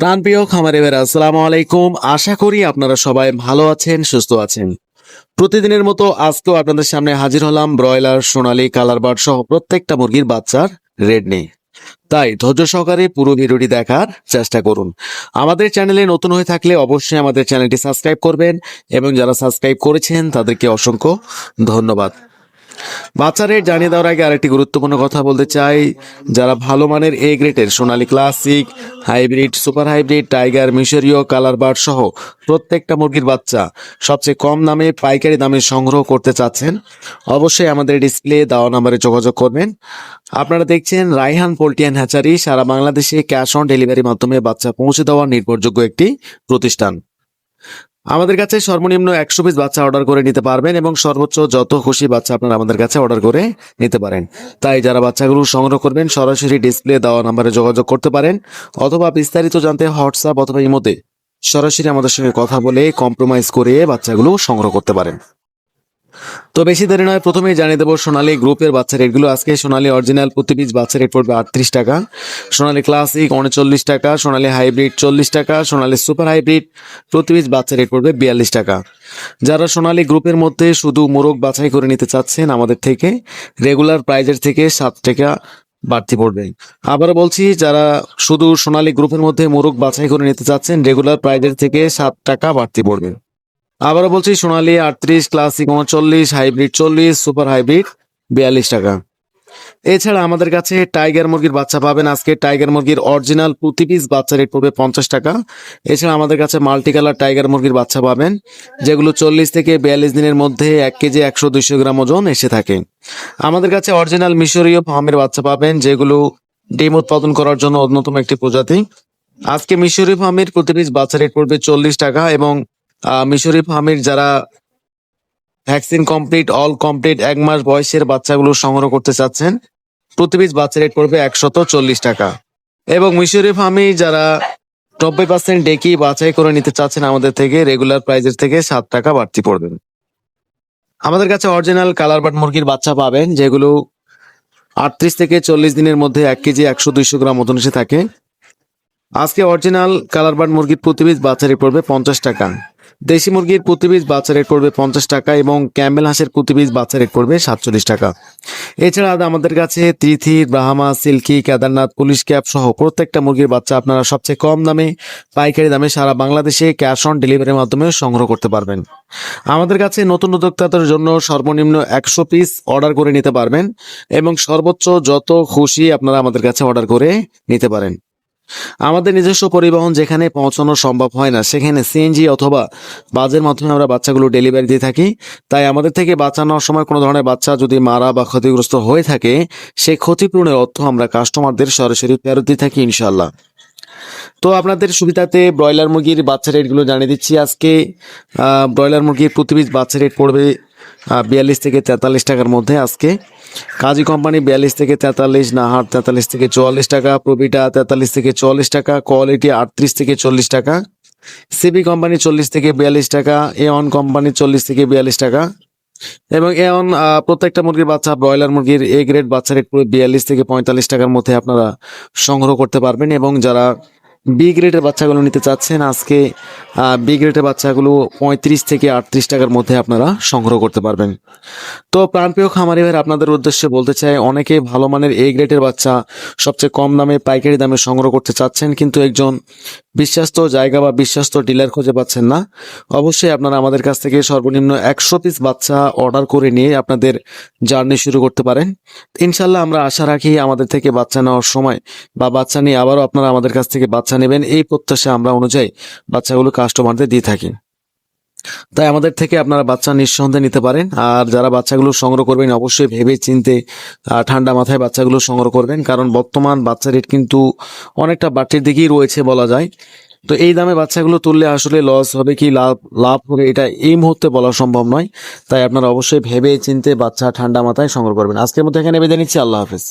প্রাণপ্রিয় খামারে বেরা আসসালামু আলাইকুম। আশা করি আপনারা সবাই ভালো আছেন, সুস্থ আছেন। প্রতিদিনের মতো আজকেও আপনাদের সামনে হাজির হলাম ব্রয়লার, সোনালী কালারবার্ড সহ প্রত্যেকটা মুরগির বাচ্চার রেড নেই তাই ধৈর্য সহকারে পুরো ভিডিওটি দেখার চেষ্টা করুন। আমাদের চ্যানেলে নতুন হয়ে থাকলে অবশ্যই আমাদের চ্যানেলটি সাবস্ক্রাইব করবেন এবং যারা সাবস্ক্রাইব করেছেন তাদেরকে অসংখ্য ধন্যবাদ। বাচ্চা রেট জানিয়ে দেওয়ার আগে আরেকটি গুরুত্বপূর্ণ কথা বলতে চাই। যারা ভালো মানের A greater Sonali classic hybrid super hybrid tiger মিশরীয় কালার বার্ড সহ প্রত্যেকটা মুরগির বাচ্চা সবচেয়ে কম দামে, পাইকারি দামে সংগ্রহ করতে চাচ্ছেন, অবশ্যই আমাদের ডিসপ্লে দেওয়া নাম্বারে যোগাযোগ করবেন। আপনারা দেখছেন রাইহান পোল্টিয়ান হ্যাচারি সারা বাংলাদেশে ক্যাশ অন ডেলিভারির মাধ্যমে বাচ্চা পৌঁছে দেওয়ার নির্ভরযোগ্য একটি প্রতিষ্ঠান। আমাদের কাছে সর্বনিম্ন একশো পিস বাচ্চা অর্ডার করে নিতে পারবেন এবং সর্বোচ্চ যত খুশি বাচ্চা আপনারা আমাদের কাছে অর্ডার করে নিতে পারেন। তাই যারা বাচ্চাগুলো সংগ্রহ করবেন, সরাসরি ডিসপ্লে দেওয়া নাম্বারে যোগাযোগ করতে পারেন অথবা বিস্তারিত জানতে হোয়াটসঅ্যাপ অথবা ইমোতে সরাসরি আমাদের সঙ্গে কথা বলে কম্প্রোমাইজ করে বাচ্চাগুলো সংগ্রহ করতে পারেন। তো বেশি দেরি নয়, প্রথমেই জানিয়ে দেবো সোনালী গ্রুপের বাচ্চা রেটগুলো। আজকে সোনালী অরিজিনাল প্রতি পিস বাচ্চা রেট পড়বে আটত্রিশ টাকা। সোনালী ক্লাসিক উনচল্লিশ টাকা, সোনালী হাইব্রিড চল্লিশ টাকা, সোনালী সুপার হাইব্রিড প্রতি পিস বাচ্চা রেট পড়বে বিয়াল্লিশ টাকা। যারা সোনালী গ্রুপের মধ্যে শুধু মোরগ বাছাই করে নিতে চাচ্ছেন আমাদের থেকে রেগুলার প্রাইজের থেকে সাত টাকা বাড়তি পড়বে। আবারও বলছি, যারা শুধু সোনালী গ্রুপের মধ্যে মোরগ বাছাই করে নিতে চাচ্ছেন রেগুলার প্রাইজের থেকে সাত টাকা বাড়তি পড়বে। আবারও বলছি, সোনালী আটত্রিশ, ক্লাসিক উনচল্লিশ, হাইব্রিড চল্লিশ, সুপার হাইব্রিড বিয়াল্লিশ টাকা। এছাড়া আমাদের কাছে টাইগার মুরগির বাচ্চা পাবেন আজকে। টাইগার মুরগির অরিজিনাল প্রতি পিস বাচ্চা রেট পড়বে পঞ্চাশ টাকা। এছাড়া আমাদের কাছে মাল্টি কালার টাইগার মুরগির বাচ্চা পাবেন, যেগুলো চল্লিশ থেকে বিয়াল্লিশ দিনের মধ্যে এক কেজি একশো দুইশো গ্রাম ওজন এসে থাকে। আমাদের কাছে অরিজিনাল মিশরীয় ফার্মের বাচ্চা পাবেন, যেগুলো ডিম উৎপাদন করার জন্য অন্যতম একটি প্রজাতি। আজকে মিশরীয় ফার্মের প্রতি পিস বাচ্চা রেট পড়বে চল্লিশ টাকা এবং মিশরি ফার্মের যারা ভ্যাকসিন কমপ্লিট, অল কমপ্লিট, এক মাস বয়সের বাচ্চাগুলো সংগ্রহ করতে চাচ্ছেন, প্রতি পিস বাচ্চা রেট পড়বে একশত চল্লিশ টাকা। এবং মিশরি ফার্মে যারা নব্বই পার্সেন্ট ডেকি বাছাই করে নিতে চাচ্ছেন আমাদের থেকে রেগুলার প্রাইজের থেকে সাত টাকা বাড়তি পড়বে। আমাদের কাছে অরিজিনাল কালার বাট মুরগির বাচ্চা পাবেন, যেগুলো আটত্রিশ থেকে চল্লিশ দিনের মধ্যে এক কেজি একশো দুইশো গ্রাম মতন এসে থাকে। আজকে অরিজিনাল কালার বাট মুরগির প্রতি পিস বাচ্চা রেট পড়বে পঞ্চাশ টাকা। দেশি মুরগির প্রতি পিস বাচ্চা রেট পড়বে পঞ্চাশ টাকা এবং ক্যামেল হাঁসের প্রতি পিস বাচ্চা রেট পড়বে সাতচল্লিশ টাকা। এছাড়া আমাদের কাছে ত্রিথি Brahma, silkie, Kedarnath, police cap সহ প্রত্যেকটা মুরগির বাচ্চা আপনারা সবচেয়ে কম দামে, পাইকারি দামে সারা বাংলাদেশে ক্যাশ অন ডেলিভারির মাধ্যমে সংগ্রহ করতে পারবেন। আমাদের কাছে নতুন উদ্যোক্তাদের জন্য সর্বনিম্ন একশো পিস অর্ডার করে নিতে পারবেন এবং সর্বোচ্চ যত খুশি আপনারা আমাদের কাছে অর্ডার করে নিতে পারেন। আমাদের নিজস্ব পরিবহন যেখানে পৌঁছানো সম্ভব হয় না, সেখানে সিএনজি অথবা বাজের মাধ্যমে আমরা বাচ্চাগুলো ডেলিভারি দিয়ে থাকি। তাই আমাদের থেকে বাচ্চা নেওয়ার সময় কোনো ধরনের বাচ্চা যদি মারা বা ক্ষতিগ্রস্ত হয়ে থাকে সেই ক্ষতিপূরণের অর্থ আমরা কাস্টমারদের সরাসরি ফেরত দিয়ে থাকি ইনশাল্লাহ তো আপনাদের সুবিধাতে ব্রয়লার মুরগির বাচ্চা রেটগুলো জানিয়ে দিচ্ছি আজকে। ব্রয়লার মুরগির প্রতি পিস বাচ্চা রেট পড়বে বিয়াল্লিশ থেকে তেতাল্লিশ টাকার মধ্যে আজকে। কাজী কোম্পানি বিয়াল্লিশ থেকে তেতাল্লিশ, নাহার তেতাল্লিশ থেকে চুয়াল্লিশ টাকা, প্রবিটা তেতাল্লিশ থেকে চুয়াল্লিশ টাকা, কোয়ালিটি আটত্রিশ থেকে চল্লিশ টাকা, সিবি কোম্পানি চল্লিশ থেকে বিয়াল্লিশ টাকা, এ অন কোম্পানি চল্লিশ থেকে বিয়াল্লিশ টাকা এবং এ অন প্রত্যেকটা মুরগির বাচ্চা, ব্রয়লার মুরগির এ গ্রেড বাচ্চা রেট পুরো বিয়াল্লিশ থেকে পঁয়তাল্লিশ টাকার মধ্যে আপনারা সংগ্রহ করতে পারবেন এবং যারা বি গ্রেডের বাচ্চাগুলো নিতে চাচ্ছেন, আজকে বি গ্রেডের বাচ্চাগুলো পঁয়ত্রিশ থেকে আটত্রিশ টাকার মধ্যে আপনারা সংগ্রহ করতে পারবেন। তো প্রাণপ্রিয় খামারি ভাই আপনাদের উদ্দেশ্যে বলতে চাই অনেকে ভালো মানের এ গ্রেডের বাচ্চা সবচেয়ে কম দামে, পাইকারি দামে সংগ্রহ করতে চাচ্ছেন, কিন্তু একজন বিশ্বাস্ত জায়গা বা বিশ্বস্ত ডিলার খুঁজে পাচ্ছেন না। অবশ্যই আপনারা আমাদের কাছ থেকে সর্বনিম্ন একশো পিস বাচ্চা অর্ডার করে নিয়ে আপনাদের জার্নি শুরু করতে পারেন। ইনশাল্লাহ আমরা আশা রাখি আমাদের থেকে বাচ্চা নেওয়ার সময় বা বাচ্চা নিয়ে আবারও আপনারা আমাদের কাছ থেকে বাচ্চা নেবেন। এই প্রত্যাশা আমরা অনুযায়ী বাচ্চাগুলো কাস্টমারদের দিয়ে থাকি। তাই আমাদের থেকে আপনারা বাচ্চা নিঃসন্দেহে নিতে পারেন। আর যারা বাচ্চাগুলো সংগ্রহ করবেন, অবশ্যই ভেবে চিনতে ঠান্ডা মাথায় বাচ্চাগুলো সংগ্রহ করবেন। কারণ বর্তমান বাচ্চা রেট কিন্তু অনেকটা বাড়তির দিকেই রয়েছে বলা যায়। তো এই দামে বাচ্চাগুলো তুললে আসলে লস হবে কি, লাভ লাভ হবে এটা এই মুহূর্তে বলা সম্ভব নয়। তাই আপনারা অবশ্যই ভেবে চিনতে বাচ্চা ঠান্ডা মাথায় সংগ্রহ করবেন। আজকের মধ্যে এখানে বেঁধে নিচ্ছি। আল্লাহ হাফেজ।